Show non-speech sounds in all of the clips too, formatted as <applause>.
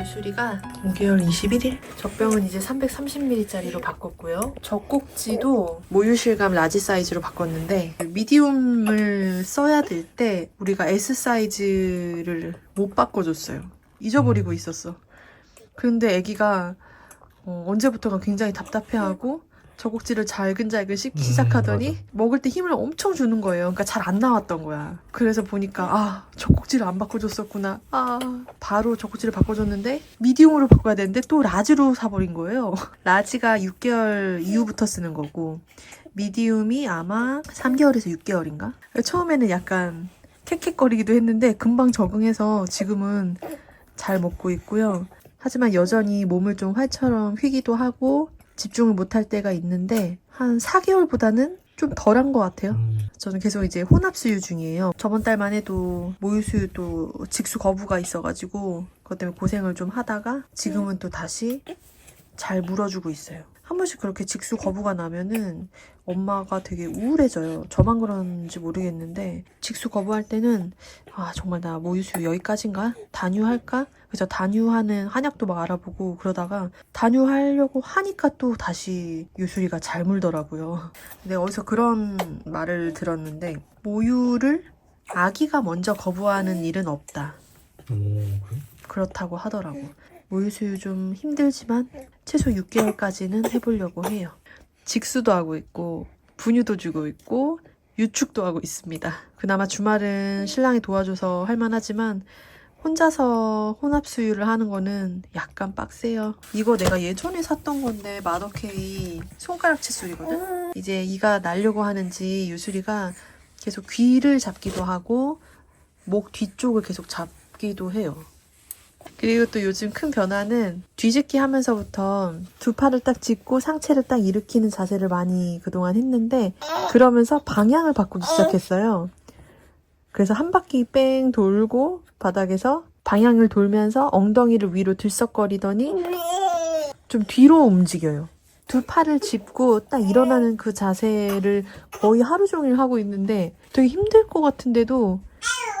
유수리가 5개월 21일 젖병은 이제 330ml짜리로 바꿨고요. 젖꼭지도 모유실감 라지 사이즈로 바꿨는데 미디움을 써야 될 때 우리가 S 사이즈를 못 바꿔줬어요. 잊어버리고 있었어. 그런데 아기가 어, 언제부터가 굉장히 답답해하고 젖꼭지를 잘근잘근 씹기 음, 시작하더니 맞아. 먹을 때 힘을 엄청 주는 거예요. 그러니까 잘 안 나왔던 거야. 그래서 보니까 아 젖꼭지를 안 바꿔줬었구나. 아 바로 젖꼭지를 바꿔줬는데 미디움으로 바꿔야 되는데 또 라지로 사버린 거예요. <laughs> 라지가 6개월 이후부터 쓰는 거고 미디움이 아마 3개월에서 6개월인가? 처음에는 약간 캑캑거리기도 했는데 금방 적응해서 지금은 잘 먹고 있고요. 하지만 여전히 몸을 좀 활처럼 휘기도 하고 집중을 못할 때가 있는데 한 4개월보다는 좀 덜한 것 같아요. 음, 저는 계속 이제 혼합 수유 중이에요. 저번 달만 해도 모유 수유도 직수 거부가 있어가지고 그것 때문에 고생을 좀 하다가 지금은 또 다시 잘 물어주고 있어요. 한 번씩 그렇게 직수 거부가 나면은 엄마가 되게 우울해져요. 저만 그런지 모르겠는데 직수 거부할 때는 아 정말 나 모유 수유 여기까지인가? 단유할까? 그래서 단유하는 한약도 막 알아보고 그러다가 단유하려고 하니까 또 다시 유수리가 잘 물더라고요. 근데 어디서 그런 말을 들었는데 모유를 아기가 먼저 거부하는 일은 없다. 오, 그래? 그렇다고 하더라고. 모유 수유 좀 힘들지만 최소 6개월까지는 해보려고 해요. 직수도 하고 있고 분유도 주고 있고 유축도 하고 있습니다. 그나마 주말은 신랑이 도와줘서 할만하지만 혼자서 혼합 수유를 하는 거는 약간 빡세요. 이거 내가 예전에 샀던 건데 마더케이 손가락 칫솔이거든. 이제 이가 날려고 하는지 유수리가 계속 귀를 잡기도 하고 목 뒤쪽을 계속 잡기도 해요. 그리고 또 요즘 큰 변화는 뒤집기 하면서부터 두 팔을 딱 짚고 상체를 딱 일으키는 자세를 많이 그동안 했는데 그러면서 방향을 바꾸기 시작했어요. 그래서 한 바퀴 뺑 돌고 바닥에서 방향을 돌면서 엉덩이를 위로 들썩거리더니 좀 뒤로 움직여요. 두 팔을 짚고 딱 일어나는 그 자세를 거의 하루 종일 하고 있는데 되게 힘들 것 같은데도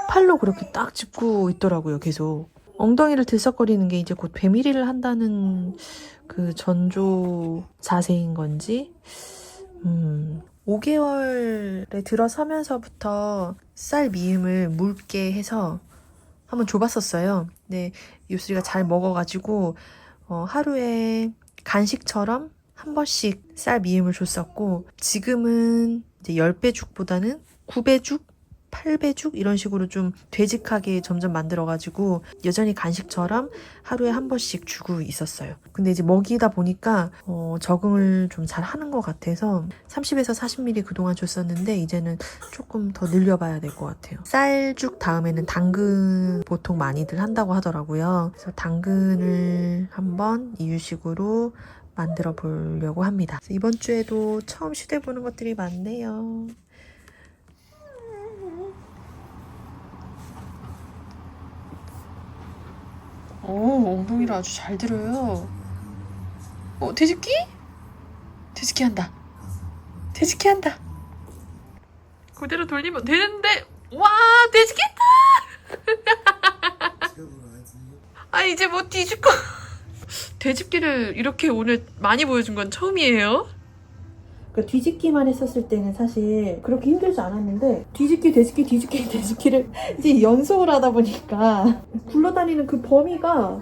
팔로 그렇게 딱 짚고 있더라고요, 계속. 엉덩이를 들썩거리는 게 이제 곧 배밀이를 한다는 그 전조 자세인 건지, 음, 5개월에 들어서면서부터 쌀 미음을 묽게 해서 한번 줘봤었어요. 근데 유수리가 잘 먹어가지고, 어, 하루에 간식처럼 한 번씩 쌀 미음을 줬었고, 지금은 이제 10배 죽보다는 9배 죽? 8배 죽? 이런 식으로 좀 되직하게 점점 만들어가지고, 여전히 간식처럼 하루에 한 번씩 주고 있었어요. 근데 이제 먹이다 보니까, 어, 적응을 좀 잘 하는 것 같아서, 30에서 40ml 그동안 줬었는데, 이제는 조금 더 늘려봐야 될 것 같아요. 쌀죽 다음에는 당근 보통 많이들 한다고 하더라고요. 그래서 당근을 한번 이유식으로 만들어 보려고 합니다. 이번 주에도 처음 시도해보는 것들이 많네요. 오, 엉덩이를 아주 잘 들어요. 어, 돼지끼? 돼지끼 한다. 돼지끼 한다. 그대로 돌리면 되는데, 와, 돼지끼 했다! <laughs> 아, 이제 뭐 거. <laughs> 돼지끼를 이렇게 오늘 많이 보여준 건 처음이에요. 그 뒤집기만 했었을 때는 사실 그렇게 힘들지 않았는데 뒤집기 뒤집기 <laughs> 뒤집기 뒤집기를 이제 연속을 하다 보니까 굴러다니는 그 범위가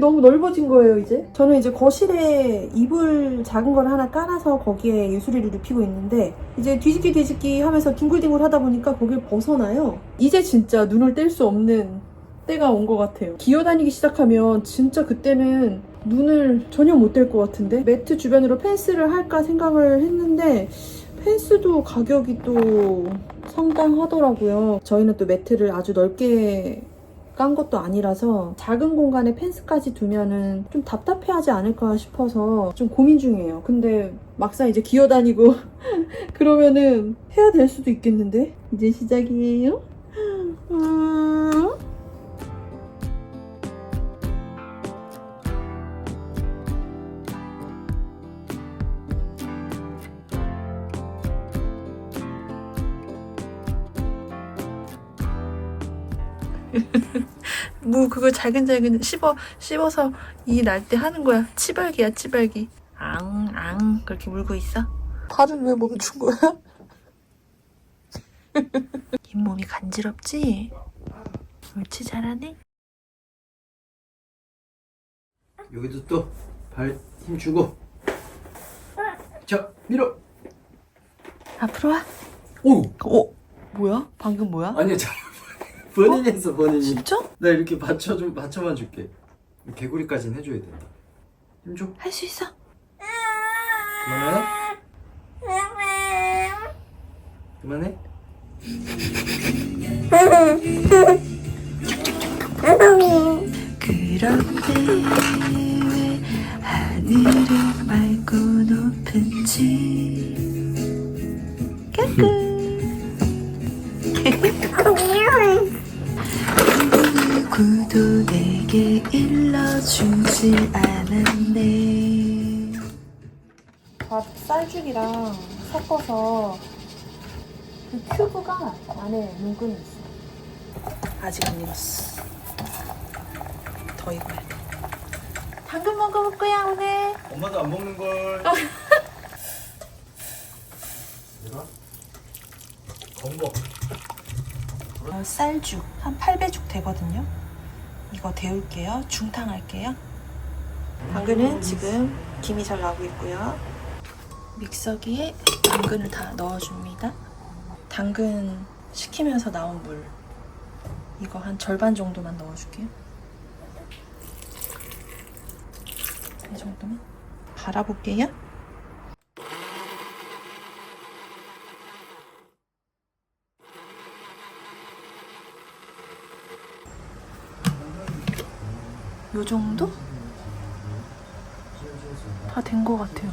너무 넓어진 거예요 이제. 저는 이제 거실에 이불 작은 걸 하나 깔아서 거기에 유수리를 눕히고 있는데 이제 뒤집기 뒤집기 하면서 뒹굴뒹굴 하다 보니까 거길 벗어나요. 이제 진짜 눈을 뗄 수 없는 때가 온 것 같아요. 기어다니기 시작하면 진짜 그때는 눈을 전혀 못 뗄 것 같은데 매트 주변으로 펜스를 할까 생각을 했는데 펜스도 가격이 또 상당하더라고요. 저희는 또 매트를 아주 넓게 깐 것도 아니라서 작은 공간에 펜스까지 두면은 좀 답답해하지 않을까 싶어서 좀 고민 중이에요. 근데 막상 이제 기어다니고 <laughs> 그러면은 해야 될 수도 있겠는데 이제 시작이에요. 음. <laughs> 뭐 그거 잘근잘근 씹어 씹어서 이 날 때 하는 거야. 치발기야 치발기. 앙앙 그렇게 물고 있어. 발은 왜 멈춘 거야? <laughs> 잇몸이 간지럽지? 옳지 잘하네. 여기도 또 발 힘 주고 자 밀어 앞으로 와. 오어 뭐야? 방금 뭐야? 아니야 자 본인이 했어? 본인이. 진짜? 나 이렇게 받쳐 좀 받쳐만 줄게. 개구리까지는 해줘야 된다 힘줘. 할 수 있어. 그만해 그만해. 그런데 왜 하늘은 맑고 높은지 까꿍 누구도 내게 일러주지 않았네. 밥 쌀죽이랑 섞어서 그 큐브가 안에 눈금이 있어 아직 안 익었어. 더 익어야 돼. 당근 먹어볼 거야 오늘? 엄마도 안 먹는 걸. 내가? 건거. 어, 쌀죽. 한 8배죽 되거든요. 이거 데울게요. 중탕 할게요. 당근은 지금 김이 잘 나고 있고요. 믹서기에 당근을 다 넣어줍니다. 당근 식히면서 나온 물 이거 한 절반 정도만 넣어줄게요. 이 정도만 갈아볼게요. 요 정도? 다 된 것 같아요.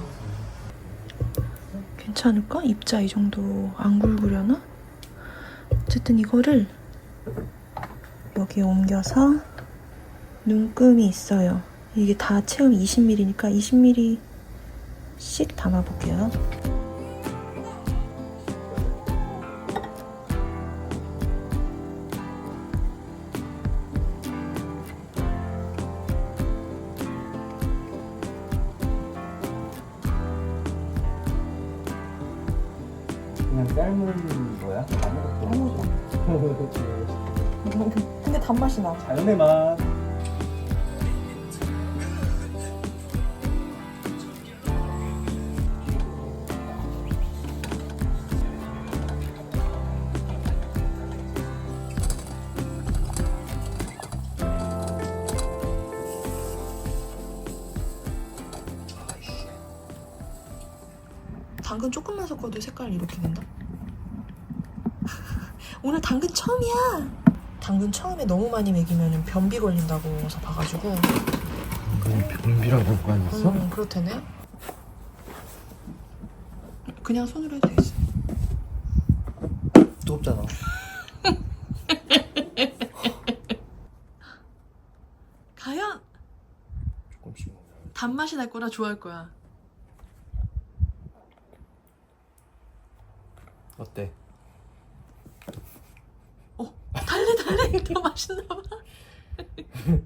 괜찮을까? 입자 이 정도 안 굵으려나? 어쨌든 이거를 여기에 옮겨서 눈금이 있어요. 이게 다 체험 20ml니까 20ml씩 담아볼게요. 그냥 삶은 거야? 아무것도 아무것도 <laughs> 근데 단맛이 나. 자연의 맛 당근 조금만 섞어도 색깔 이렇게 된다. <laughs> 오늘 당근 처음이야. 당근 처음에 너무 많이 먹이면 변비 걸린다고 해서 봐가지고. 그럼 변비라고 할거 아니었어? 음, 그렇다네. 그냥 손으로 해도 되겠어. 뜨겁잖아 과연 <laughs> 조금씩 먹어 단맛이 날 거라 좋아할 거야. 어때? 달래 달래 더 맛있나 <laughs> 봐. <laughs>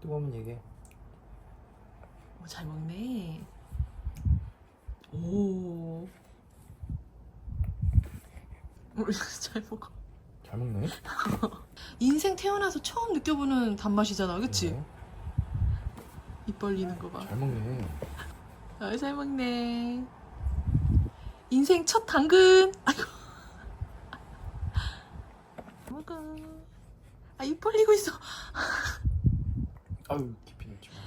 뜨거우면 얘기해 오, 잘 먹네. 오. 오, <laughs> 잘 먹어. 잘 먹네 인생 태어나서 처음 느껴보는 단맛이잖아, 그치? 네, 입 벌리는 거 봐. 잘 먹네 아, 잘 먹네. 인생 첫 당근. 아이고. 먹어. 아, 입 벌리고 있어. 아유 깊이 넣지 마라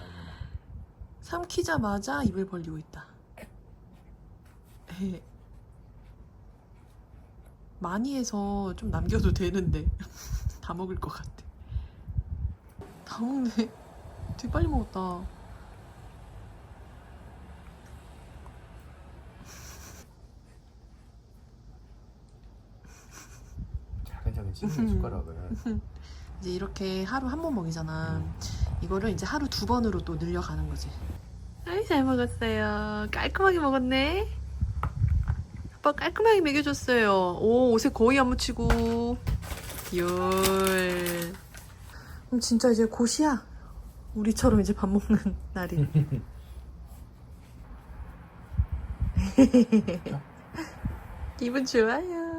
삼키자마자 입을 벌리고 있다. 에. 많이 해서 좀 남겨도 되는데 <laughs> 다 먹을 것 같아. 다 먹네. 되게 빨리 먹었다. 튀김 숟가락을 음. <laughs> 이제 이렇게 하루 한 번 먹이잖아. 이거를 이제 하루 두 번으로 또 늘려가는 거지. 아이 잘 먹었어요. 깔끔하게 먹었네. 아빠 깔끔하게 먹여줬어요. 오 옷에 거의 안 묻히고. 열. 그럼 진짜 이제 곧이야. 우리처럼 이제 밥 먹는 <laughs> 날이. <laughs> 기분 좋아요.